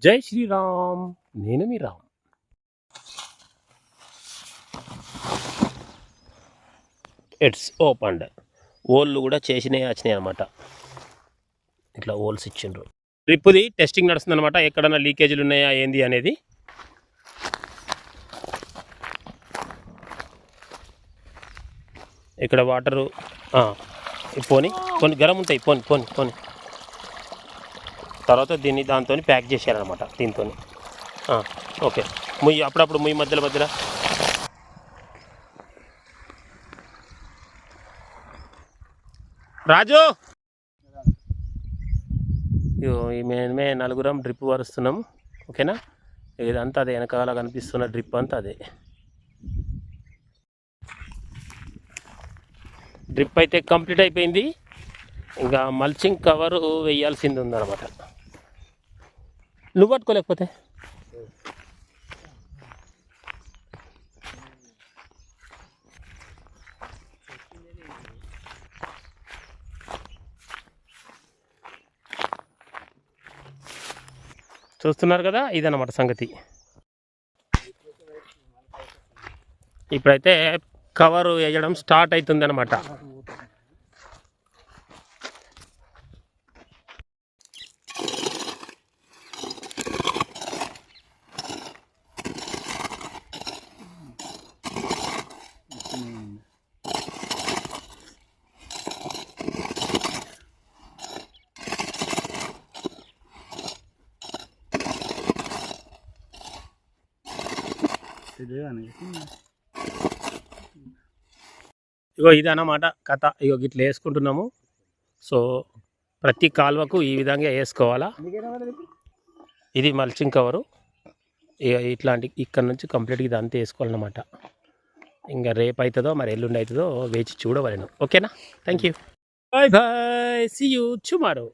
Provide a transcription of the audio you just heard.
జై శ్రీరామ్. నేను మీ Ram. It's opened ఓళ్ళు కూడా చేసినవి వచ్చినాయి అనమాట ఇట్లా ఓల్స్ ఇచ్చిండ్రు. డ్రిప్ది టెస్టింగ్ e నడుస్తుంది అనమాట ఎక్కడన్నా లీకేజీలు ఉన్నాయా ఏంది అనేది? ఇక్కడ వాటరు పోని కొన్ని గరం ఉంటాయి పోని పోని పోని. తర్వాత దీన్ని దాంతో ప్యాక్ చేశారనమాట దీంతో ఓకే. ముయ్యి అప్పుడప్పుడు ముయ్యి మధ్యలో మధ్యలో. రాజు! ఇగో నలుగురం డ్రిప్ వరుస్తున్నాం ఓకేనా? ఇదంతా అదే వెనకాల కనిపిస్తున్న డ్రిప్ అంతా అదే. డ్రిప్ అయితే కంప్లీట్ అయిపోయింది. ఇంకా మల్చింగ్ కవరు వేయాల్సింది ఉందన్నమాట నువ్వు పట్టుకోలేకపోతే చూస్తున్నారు కదా ఇదన్నమాట సంగతి. ఇప్పుడైతే కవరు వేయడం స్టార్ట్ అవుతుంది అనమాట ఇగో ఇది అన్నమాట కథ. ఇగో ఇట్లా వేసుకుంటున్నాము. సో ప్రతి కాలువకు ఈ విధంగా వేసుకోవాలా? ఇది మల్చింగ్ కవరు ఇక ఇట్లాంటి ఇక్కడ నుంచి కంప్లీట్గా ఇదంతా వేసుకోవాలన్నమాట. ఇంకా రేపు అవుతుందో మరి ఎల్లుండి అవుతుందో వేచి చూడవలను. ఓకేనా? Thank you bye bye see you tomorrow